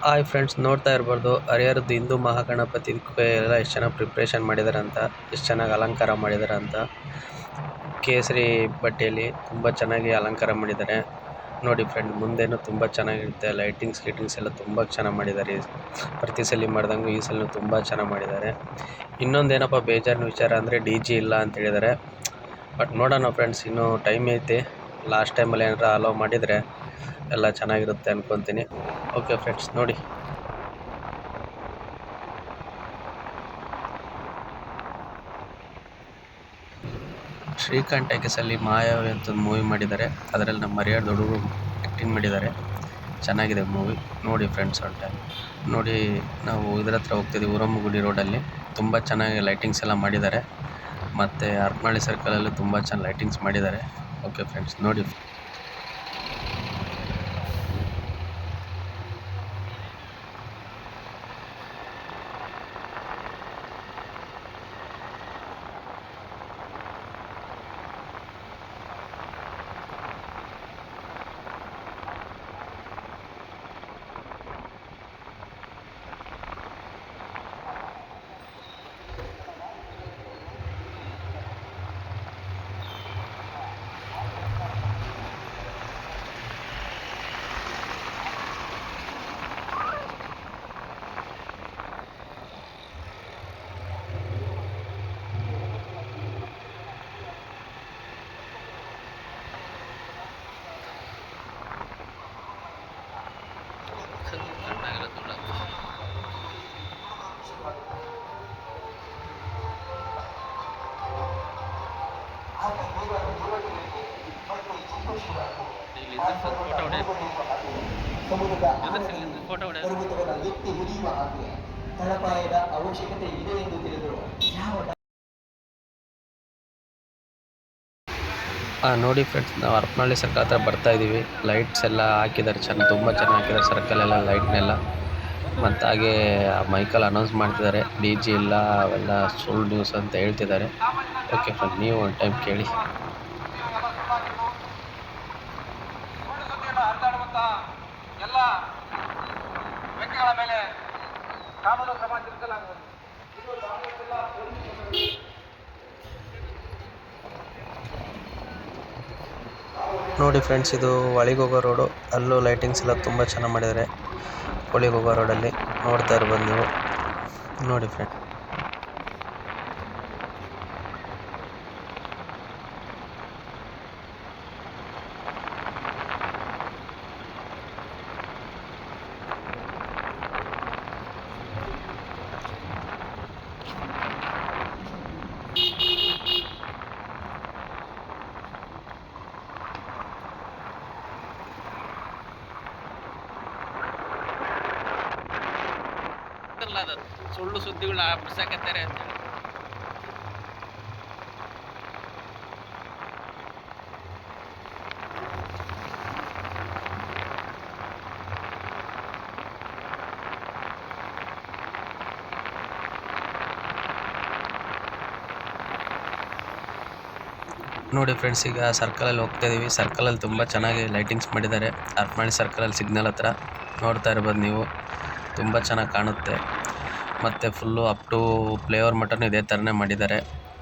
Hi friends, ನೋಡ್ತಾ ಇರ್ಬೋದು, ಹರಿಹರದ್ದು ಹಿಂದೂ ಮಹಾಗಣಪತಿ ಎಲ್ಲ ಎಷ್ಟು ಚೆನ್ನಾಗಿ ಪ್ರಿಪ್ರೇಷನ್ ಮಾಡಿದ್ದಾರೆ ಅಂತ ಎಷ್ಟು ಚೆನ್ನಾಗಿ ಅಲಂಕಾರ ಮಾಡಿದ್ದಾರೆ ಅಂತ ಕೇಸರಿ ಬಟ್ಟೆಯಲ್ಲಿ ತುಂಬ ಚೆನ್ನಾಗಿ ಅಲಂಕಾರ ಮಾಡಿದ್ದಾರೆ. ನೋಡಿ ಫ್ರೆಂಡ್ ಮುಂದೆನೂ ತುಂಬ ಚೆನ್ನಾಗಿರುತ್ತೆ. ಲೈಟಿಂಗ್ಸ್ ಗಿಟಿಂಗ್ಸ್ ಎಲ್ಲ ತುಂಬ ಚೆನ್ನಾಗಿ ಮಾಡಿದ್ದಾರೆ. ಪ್ರತಿ ಸಲ ಮಾಡ್ದಂಗೆ ಈ ಸಲ ತುಂಬ ಚೆನ್ನಾಗಿ ಮಾಡಿದ್ದಾರೆ. ಇನ್ನೊಂದು ಏನಪ್ಪ, ಬೇಜಾರಿನ ವಿಚಾರ ಅಂದರೆ ಡಿ ಜಿ ಇಲ್ಲ ಅಂತ ಹೇಳಿದ್ದಾರೆ. ಬಟ್ ನೋಡೋಣ ಫ್ರೆಂಡ್ಸ್ ಇನ್ನೂ ಟೈಮ್ ಐತೆ. ಲಾಸ್ಟ್ ಟೈಮಲ್ಲಿ ಏನಾರ ಅಲೋ ಮಾಡಿದರೆ ಎಲ್ಲ ಚೆನ್ನಾಗಿರುತ್ತೆ ಅನ್ಕೊಂತೀನಿ. ಓಕೆ ಫ್ರೆಂಡ್ಸ್ ನೋಡಿ. ಶ್ರೀಕಾಂತ್ ಟೈಕಸಲ್ಲಿ ಮಾಯಾವಿ ಅಂತ ಒಂದು ಮೂವಿ ಮಾಡಿದ್ದಾರೆ. ಅದರಲ್ಲಿ ನಮ್ಮ ಮರ್ಯಾದ ಹುಡುಗರು ಆ್ಯಕ್ಟಿಂಗ್ ಮಾಡಿದ್ದಾರೆ. ಚೆನ್ನಾಗಿದೆ ಮೂವಿ ನೋಡಿ ಫ್ರೆಂಡ್ಸ್ ಒನ್ ನೋಡಿ, ನಾವು ಇದ್ರ ಹತ್ರ ಹೋಗ್ತಿದ್ದೀವಿ ರೋಡ್ ರೋಡಲ್ಲಿ ತುಂಬ ಚೆನ್ನಾಗಿ ಲೈಟಿಂಗ್ಸ್ ಎಲ್ಲ ಮಾಡಿದ್ದಾರೆ. ಮತ್ತು ಸರ್ಕಲ್ ಸರ್ಕಲಲ್ಲೂ ತುಂಬ ಚೆನ್ನಾಗಿ ಲೈಟಿಂಗ್ಸ್ ಮಾಡಿದ್ದಾರೆ. ಓಕೆ ಫ್ರೆಂಡ್ಸ್ ನೋಡಿ. ಸಮುದ್ರದ ಪರ್ವತಗಳ ಎತ್ತಿ ಹಿಡಿಯುವ ಹಾಗೆ ತಳಪಾಯದ ಅವಶ್ಯಕತೆ ಇದೆ ಎಂದು ತಿಳಿದು ಯಾವ ನೋಡಿ ಫ್ರೆಂಡ್ಸ್ ನಾವು ಅರ್ಪನಹಳ್ಳಿ ಸರ್ಕಲ್ ಹತ್ರ ಬರ್ತಾ ಇದ್ದೀವಿ. ಲೈಟ್ಸ್ ಎಲ್ಲ ಹಾಕಿದ್ದಾರೆ ಚೆನ್ನ ತುಂಬ ಚೆನ್ನಾಗಿ ಹಾಕಿದ್ದಾರೆ ಸರ್ಕಲೆಲ್ಲ ಲೈಟ್ನೆಲ್ಲ ಮತ್ತು ಹಾಗೆ ಮೈಕಲ್ ಅನೌನ್ಸ್ ಮಾಡ್ತಿದ್ದಾರೆ. ಡಿ ಜಿ ಇಲ್ಲ ಅವೆಲ್ಲ ಸುಳ್ಳು ನ್ಯೂಸ್ ಅಂತ ಹೇಳ್ತಿದ್ದಾರೆ. ಓಕೆ ಫ್ರೆಂಡ್ ನೀವು ಒಂದು ಟೈಮ್ ಕೇಳಿ. ನೋಡಿ ಫ್ರೆಂಡ್ಸ್ ಇದು ಒಳಗೆ ಹೋಗೋ ರೋಡು. ಅಲ್ಲೂ ಲೈಟಿಂಗ್ಸ್ ಎಲ್ಲ ತುಂಬ ಚೆನ್ನಾಗಿ ಮಾಡಿದ್ದಾರೆ. ಒಳಗೆ ಹೋಗೋ ರೋಡಲ್ಲಿ ನೋಡ್ತಾ ಇರ್ಬೋದು ನೀವು. ನೋಡಿ ಫ್ರೆಂಡ್ ಅದು ಸುಳ್ಳು ಸುದ್ದಿಗಳು ಬಿಡ್ಸಕತ್ತಾರೆ ಅಂತೇಳಿ ನೋಡಿ ಫ್ರೆಂಡ್ಸ್ ಈಗ ಸರ್ಕಲಲ್ಲಿ ಹೋಗ್ತಾ ಇದ್ದೀವಿ ಸರ್ಕಲಲ್ಲಿ ತುಂಬ ಚೆನ್ನಾಗಿ ಲೈಟಿಂಗ್ಸ್ ಮಾಡಿದ್ದಾರೆ. ಸರ್ಕಲ್ ಸರ್ಕಲಲ್ಲಿ ಸಿಗ್ನಲ್ ಹತ್ರ ನೋಡ್ತಾ ಇರ್ಬೋದು ನೀವು. ತುಂಬ ಚೆನ್ನಾಗಿ ಕಾಣುತ್ತೆ. ಮತ್ತು full up to flavour mutton ಇದೇ ಥರನೇ ಮಾಡಿದ್ದಾರೆ.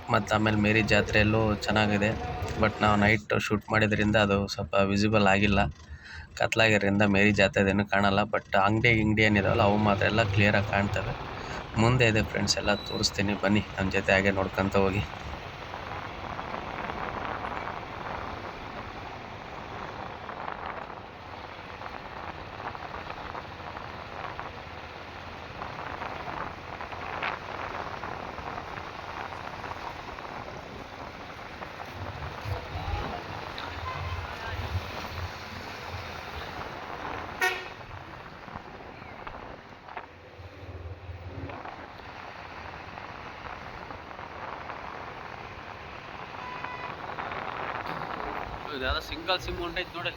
ಮತ್ತು ಆಮೇಲೆ ಮೇರಿ ಜಾತ್ರೆಯಲ್ಲೂ ಚೆನ್ನಾಗಿದೆ. ಬಟ್ ನಾವು ನೈಟ್ ಶೂಟ್ ಮಾಡಿದ್ರಿಂದ ಅದು ಸ್ವಲ್ಪ ವಿಸಿಬಲ್ ಆಗಿಲ್ಲ. ಕತ್ತಲಾಗಿರೋದ್ರಿಂದ ಮೇರಿ ಜಾತ್ರೆದೇನು ಕಾಣಲ್ಲ. ಬಟ್ ಅಂಗಡಿ ಗಿಂಗಡಿ ಏನಿದಾವಲ್ಲ, ಅವು ಮಾತ್ರ ಎಲ್ಲ ಕ್ಲಿಯರಾಗಿ ಕಾಣ್ತವೆ. ಮುಂದೆ ಇದೆ ಫ್ರೆಂಡ್ಸ್ ಎಲ್ಲ ತೋರಿಸ್ತೀನಿ. ಬನ್ನಿ ನಮ್ಮ ಜೊತೆ ಹಾಗೆ ನೋಡ್ಕೊತ ಹೋಗಿ. ಇದು ಯಾವ್ದೋ ಸಿಂಗಲ್ ಸಿಮ್ ಹೊಂಟೈತೆ ನೋಡಿ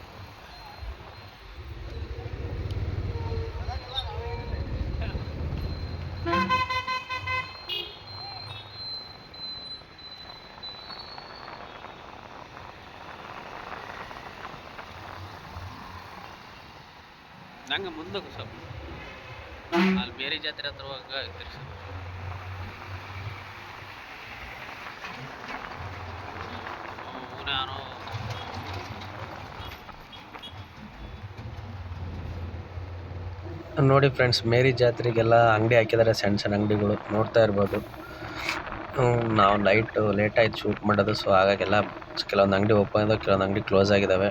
ನಂಗೆ ಮುಂದಕ್ಕೆ ಸ್ವಲ್ಪ ಅಲ್ಲಿ ಬೇರೆ ಜಾತ್ರೆ ಹತ್ರ ತಿರ್ಸಿ ನಾನು ನೋಡಿ ಫ್ರೆಂಡ್ಸ್, ಮೇರಿ ಜಾತ್ರೆಗೆಲ್ಲ ಅಂಗಡಿ ಹಾಕಿದ್ದಾರೆ ಸಣ್ಣ ಸಣ್ಣ ಅಂಗಡಿಗಳು. ನೋಡ್ತಾ ಇರ್ಬೋದು. ನಾವು ನೈಟು ಲೇಟ್ ಆಯ್ತು ಶೂಟ್ ಮಾಡೋದು ಸೊ ಹಾಗಾಗೆಲ್ಲ ಕೆಲವೊಂದು ಅಂಗಡಿ ಓಪನ್ ಆಗಿದೆ, ಕೆಲವೊಂದು ಅಂಗಡಿ ಕ್ಲೋಸ್ ಆಗಿದ್ದಾವೆ.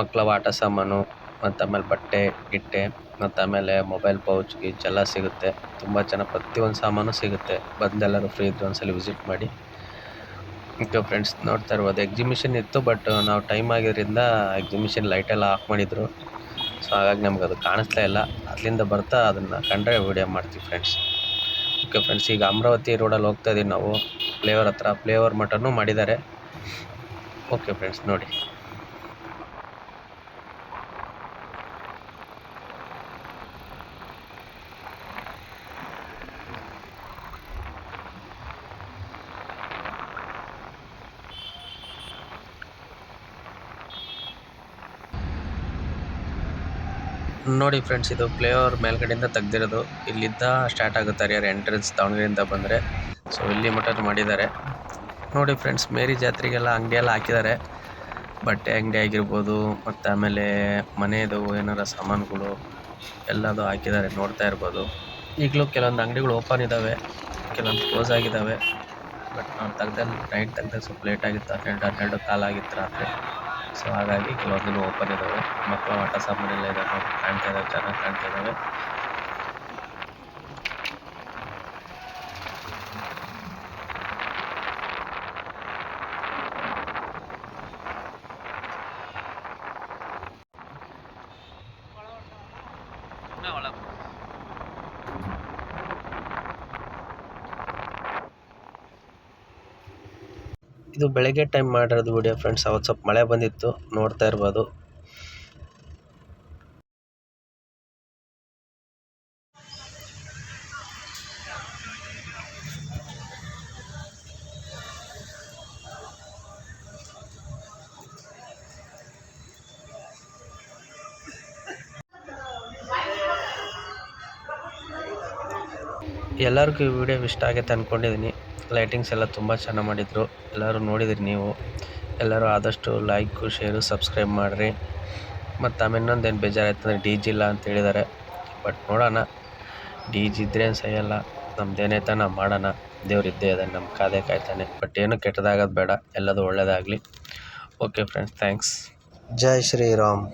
ಮಕ್ಕಳ ಆಟ ಸಾಮಾನು, ಮತ್ತು ಆಮೇಲೆ ಬಟ್ಟೆ ಗಿಟ್ಟೆ ಮತ್ತು ಆಮೇಲೆ ಮೊಬೈಲ್ ಪೌಚ್ ಗೀಚ್ ಎಲ್ಲ ಸಿಗುತ್ತೆ. ತುಂಬ ಚೆನ್ನಾಗಿ ಪ್ರತಿಯೊಂದು ಸಾಮಾನು ಸಿಗುತ್ತೆ. ಬಂದೆಲ್ಲರೂ ಫ್ರೀ ಇದ್ದು ಒಂದ್ಸಲ ವಿಸಿಟ್ ಮಾಡಿ. ಓಕೆ ಫ್ರೆಂಡ್ಸ್ ನೋಡ್ತಾ ಇರ್ಬೋದು. ಎಕ್ಸಿಬಿಷನ್ ಇತ್ತು ಬಟ್ ನಾವು ಟೈಮ್ ಆಗಿದ್ದರಿಂದ ಎಕ್ಸಿಬಿಷನ್ ಲೈಟೆಲ್ಲ ಆಫ್ ಮಾಡಿದರು. ಸೊ ಹಾಗಾಗಿ ನಮ್ಗೆ ಅದು ಕಾಣಿಸ್ತಾ ಇಲ್ಲ. ಅಲ್ಲಿಂದ ಬರ್ತಾ ಅದನ್ನು ಕಂಡ್ರೆ ವೀಡಿಯೋ ಮಾಡ್ತೀವಿ ಫ್ರೆಂಡ್ಸ್ ಓಕೆ ಫ್ರೆಂಡ್ಸ್ ಈಗ ಅಮರಾವತಿ ರೋಡಲ್ಲಿ ಹೋಗ್ತಾ ಇದೀವಿ ನಾವು. ಫ್ಲೇವರ್ ಹತ್ರ ಫ್ಲೇವರ್ ಮಟನ್ನು ಮಾಡಿದ್ದಾರೆ. ಓಕೆ ಫ್ರೆಂಡ್ಸ್ ನೋಡಿ. ನೋಡಿ ಫ್ರೆಂಡ್ಸ್ ಇದು ಫ್ಲೇವರ್ ಮೇಲ್ಗಡೆಯಿಂದ ತೆಗ್ದಿರೋದು. ಇಲ್ಲಿದ್ದ ಸ್ಟಾರ್ಟ್ ಆಗುತ್ತೆ ಹರಿಹರ ಎಂಟ್ರೆನ್ಸ್ ದಾವಣಗೆರೆಯಿಂದ ಬಂದರೆ. ಸೊ ಇಲ್ಲಿ ಮಟನ್ ಮಾಡಿದ್ದಾರೆ. ನೋಡಿ ಫ್ರೆಂಡ್ಸ್ ಮೇರಿ ಜಾತ್ರೆಗೆಲ್ಲ ಅಂಗಡಿ ಎಲ್ಲ ಹಾಕಿದ್ದಾರೆ. ಬಟ್ಟೆ ಅಂಗಡಿ ಆಗಿರ್ಬೋದು, ಮತ್ತು ಆಮೇಲೆ ಮನೆಯದು ಏನಾರ ಸಾಮಾನುಗಳು, ಎಲ್ಲದು ಹಾಕಿದ್ದಾರೆ, ನೋಡ್ತಾ ಇರ್ಬೋದು. ಈಗಲೂ ಕೆಲವೊಂದು ಅಂಗಡಿಗಳು ಓಪನ್ ಇದ್ದಾವೆ ಕೆಲವೊಂದು ಕ್ಲೋಸ್ ಆಗಿದ್ದಾವೆ ಬಟ್ ನಾವು ತೆಗ್ದಲ್ಲಿ ನೈಟ್ ತೆಗ್ದಾಗ ಸ್ವಲ್ಪ ಲೇಟ್ ಆಗಿತ್ತು, ಹನ್ನೆರಡು ಹನ್ನೆರಡು ಕಾಲಾಗಿತ್ತು ರಾತ್ರಿ. ಸೊ ಹಾಗಾಗಿ ಕೆಲವೊಂದಿನ ಓಪನ್ ಇದ್ದಾವೆ ಮಕ್ಕಳ ಆಟ ಸಾಮಾನೆಲ್ಲ ಇದೆ ನೋಡಿ, ಕಾಣ್ತಾ ಇದ್ದಾವೆ ಚೆನ್ನಾಗಿ ಕಾಣ್ತಾ ಇದ್ದಾವೆ ಇದು ಬೆಳಗ್ಗೆ ಟೈಮ್ ಮಾಡಿರೋದು ವಿಡಿಯೋ ಫ್ರೆಂಡ್ಸ್ ಅವತ್ತು ಸ್ವಲ್ಪ ಮಳೆ ಬಂದಿತ್ತು ನೋಡ್ತಾ ಇರ್ಬೋದು. ಎಲ್ಲರಿಗೂ ಈ ವಿಡಿಯೋ ಇಷ್ಟ ಆಗೈತೆ ಅಂದ್ಕೊಂಡಿದ್ದೀನಿ ಲೈಟಿಂಗ್ಸ್ ಎಲ್ಲ ತುಂಬ ಚೆನ್ನಾಗಿ ಮಾಡಿದರು. ಎಲ್ಲರೂ ನೋಡಿದಿರಿ ನೀವು. ಎಲ್ಲರೂ ಆದಷ್ಟು ಲೈಕು ಶೇರು ಸಬ್ಸ್ಕ್ರೈಬ್ ಮಾಡಿರಿ. ಮತ್ತು ಆಮೇಲೆ ಇನ್ನೊಂದೇನು ಬೇಜಾರಾಯ್ತು ಅಂದರೆ ಡಿ ಜಿ ಇಲ್ಲ ಅಂತ ಹೇಳಿದ್ದಾರೆ ಬಟ್ ನೋಡೋಣ. ಡಿ ಜಿ ಇದ್ದರೆ ಸಹಿಯಲ್ಲ ನಮ್ದೇನೈತೆ ನಾವು ಮಾಡೋಣ. ದೇವ್ರು ಇದ್ದೇ ಇದೆ ನಮ್ಮ ಕಾದೇ ಕಾಯ್ತಾನೆ. ಬಟ್ ಏನು ಕೆಟ್ಟದಾಗೋದು ಬೇಡ. ಎಲ್ಲದು ಒಳ್ಳೆಯದಾಗಲಿ okay friends thanks Jai Shriram.